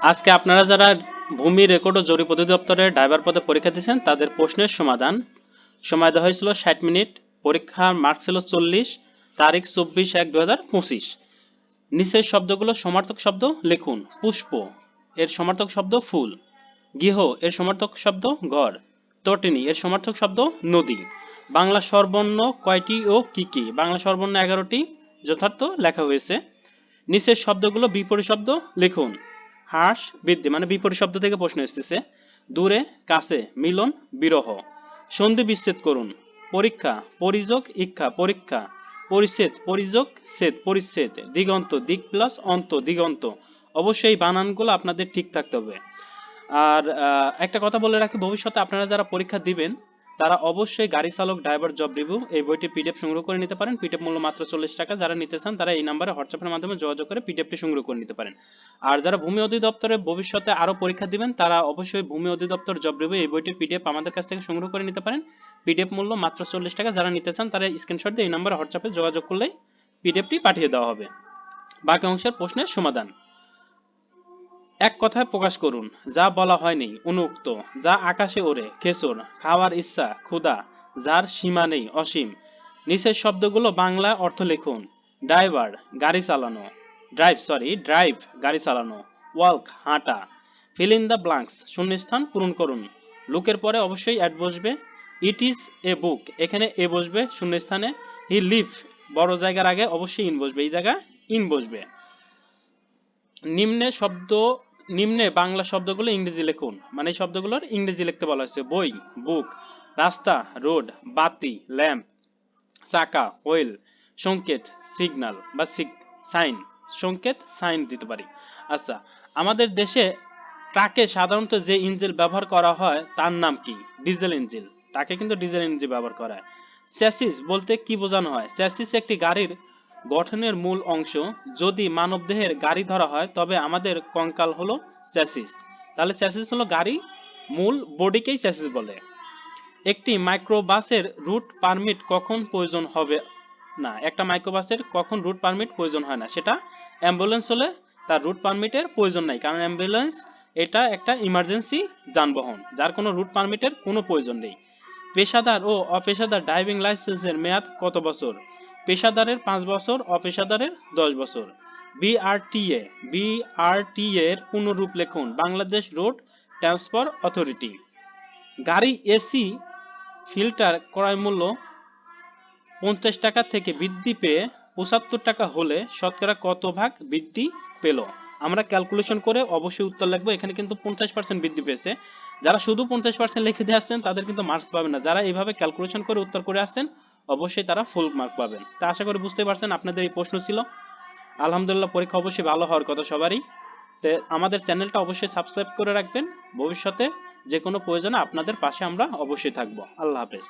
আজকে আপনারা যারা ভূমি রেকর্ড ও জরিপ অধিদপ্তরের ড্রাইভার পদে পরীক্ষা দিয়েছেন, তাদের প্রশ্নের সমাধান। সময় দেওয়া হয়েছিল ষাট মিনিট, পরীক্ষার মার্ক ছিল চল্লিশ, তারিখ চব্বিশ এক দু নিচের শব্দগুলো সমার্থক শব্দ লিখুন। পুষ্প, এর সমার্থক শব্দ ফুল। গৃহ, এর সমার্থক শব্দ ঘর। তটিনী, এর সমার্থক শব্দ নদী। বাংলা স্বরবর্ণ কয়টি ও কি কি? বাংলা স্বরবর্ণ এগারোটি যথার্থ লেখা হয়েছে। নিচের শব্দগুলো বিপরীত শব্দ লিখুন। হ্রাস, বৃদ্ধি মানে বিপরীত শব্দ থেকে প্রশ্ন এসেছে। দূরে, কাছে, মিলন, বিরহ। সন্ধি বিচ্ছেদ করুন। পরীক্ষা, পরিযোগ ইচ্ছা পরীক্ষা। পরিচ্ছেদ, পরিযোগ, ছেদ, পরিচ্ছেদ। দিগন্ত দিক প্লাস অন্ত, দিগন্ত। অবশ্যই বানানগুলো আপনাদের ঠিক থাকতে হবে। আর একটা কথা বলে রাখি, ভবিষ্যতে আপনারা যারা পরীক্ষা দিবেন তারা অবশ্যই গাড়ি চালক ড্রাইভার, জব রিভিউ এই বইটি পিডিএফ সংগ্রহ করে নিতে পারেন। পিডিএফ মূল্য মাত্র চল্লিশ টাকা। যারা নিতে চান তারা এই নাম্বারে হোয়াটসঅ্যাপের মাধ্যমে যোগাযোগ করে পিডিএফটি সংগ্রহ করে নিতে পারেন। আর যারা ভূমি অধিদপ্তরে ভবিষ্যতে আরও পরীক্ষা দিবেন, তারা অবশ্যই ভূমি অধিদপ্তর, জব রিভিউ এই বইটির পিডিএফ আমাদের কাছ থেকে সংগ্রহ করে নিতে পারেন। পিডিএফ মূল্য মাত্র চল্লিশ টাকা। যারা নিতে চান তারা স্ক্রিনশট দিয়ে এই নাম্বারে হোয়াটসঅ্যাপে যোগাযোগ করলেই পিডিএফটি পাঠিয়ে দেওয়া হবে। বাকি অংশের প্রশ্নের সমাধান। এক কথায় প্রকাশ করুন, যা বলা হয়নি অনুক্ত যা আকাশে ওড়ে খেচর খাওয়ার ইচ্ছা, ক্ষুধা, যার সীমা নেই, অসীম। নিচের শব্দগুলো বাংলা অর্থ লিখুন, ড্রাইভার, গাড়ি চালানো, ড্রাইভ সরি ড্রাইভ, গাড়ি চালানো, ওয়াল্ক, হাঁটা ফিল ইন দ্য ব্লাঙ্কস শূন্যস্থান পূরণ করুন। লুকের পরে অবশ্যই অ্যাড বসবে ইট ইজ এ বুক এখানে এ বসবে, শূন্যস্থানে হি লিভ বড় জায়গার আগে অবশ্যই ইন বসবে, এই জায়গায় ইন বসবে। নিম্নে শব্দ নিম্নে বাংলা শব্দগুলো ইংরেজি লিখুন। মানে এই শব্দগুলোর ইংরেজি লিখতে বলা হয়েছে বই বুক রাস্তা রোড বাতি ল্যাম্প চাকা ওয়েল সংকেত সিগন্যাল বা সাইন সংকেত সাইন দিতে পারি। আচ্ছা আমাদের দেশে ট্রাকে সাধারণত যে ইঞ্জিল ব্যবহার করা হয়, তার নাম কি? Diesel engine. ট্রাকে কিন্তু ডিজেল ইঞ্জিন ব্যবহার করা হয়। চ্যাসিস বলতে কি বোঝানো হয়? চ্যাসিস একটি গাড়ির গঠনের মূল অংশ, যদি মানবদেহের গাড়ি ধরা হয়, তবে আমাদের কঙ্কাল হলো চ্যাসিস। তাহলে চ্যাসিস হলো গাড়ি, মূল বডিকেই চ্যাসিস বলে। একটি মাইক্রোবাসের রুট পারমিট কখন প্রয়োজন হবে? না, একটা মাইক্রোবাসের কখন রুট পারমিট প্রয়োজন হয় না, সেটা অ্যাম্বুলেন্স হলে তার রুট পারমিটের প্রয়োজন নাই, কারণ অ্যাম্বুলেন্স এটা একটা ইমার্জেন্সি যানবাহন, যার কোনো রুট পারমিটের কোনো প্রয়োজন নেই। পেশাদার ও অপেশাদার ড্রাইভিং লাইসেন্সের মেয়াদ কত বছর? পেশাদারের পাঁচ বছর, অপেশাদারের দশ বছর। বিআরটিএ বিআরটিএ এর পূর্ণরূপ লিখুন, বাংলাদেশ রোড ট্রান্সপোর্ট অথরিটি। গাড়ি এসি ফিল্টার ক্রয় মূল্য পঞ্চাশ টাকা থেকে বৃদ্ধি পেয়ে পঁচাত্তর টাকা হলে শতকরা কত ভাগ বৃদ্ধি পেল? আমরা ক্যালকুলেশন করে অবশ্যই উত্তর লিখব। এখানে কিন্তু পঞ্চাশ পার্সেন্ট বৃদ্ধি পেয়েছে। যারা শুধু পঞ্চাশ পার্সেন্ট লিখে দিয়ে আসছেন, তাদের কিন্তু মার্কস পাবেন না। যারা এইভাবে ক্যালকুলেশন করে উত্তর করে আসছেন অবশ্যই তারা ফুল মার্ক পাবেন। তা আশা করি বুঝতে পারছেন, আপনাদের এই প্রশ্ন ছিল। আলহামদুলিল্লাহ, পরীক্ষা অবশ্যই ভালো হওয়ার কথা সবারই। তো আমাদের চ্যানেলটা অবশ্যই সাবস্ক্রাইব করে রাখবেন। ভবিষ্যতে যে কোনো প্রয়োজনে আপনাদের পাশে আমরা অবশ্যই থাকব। আল্লাহ হাফেজ।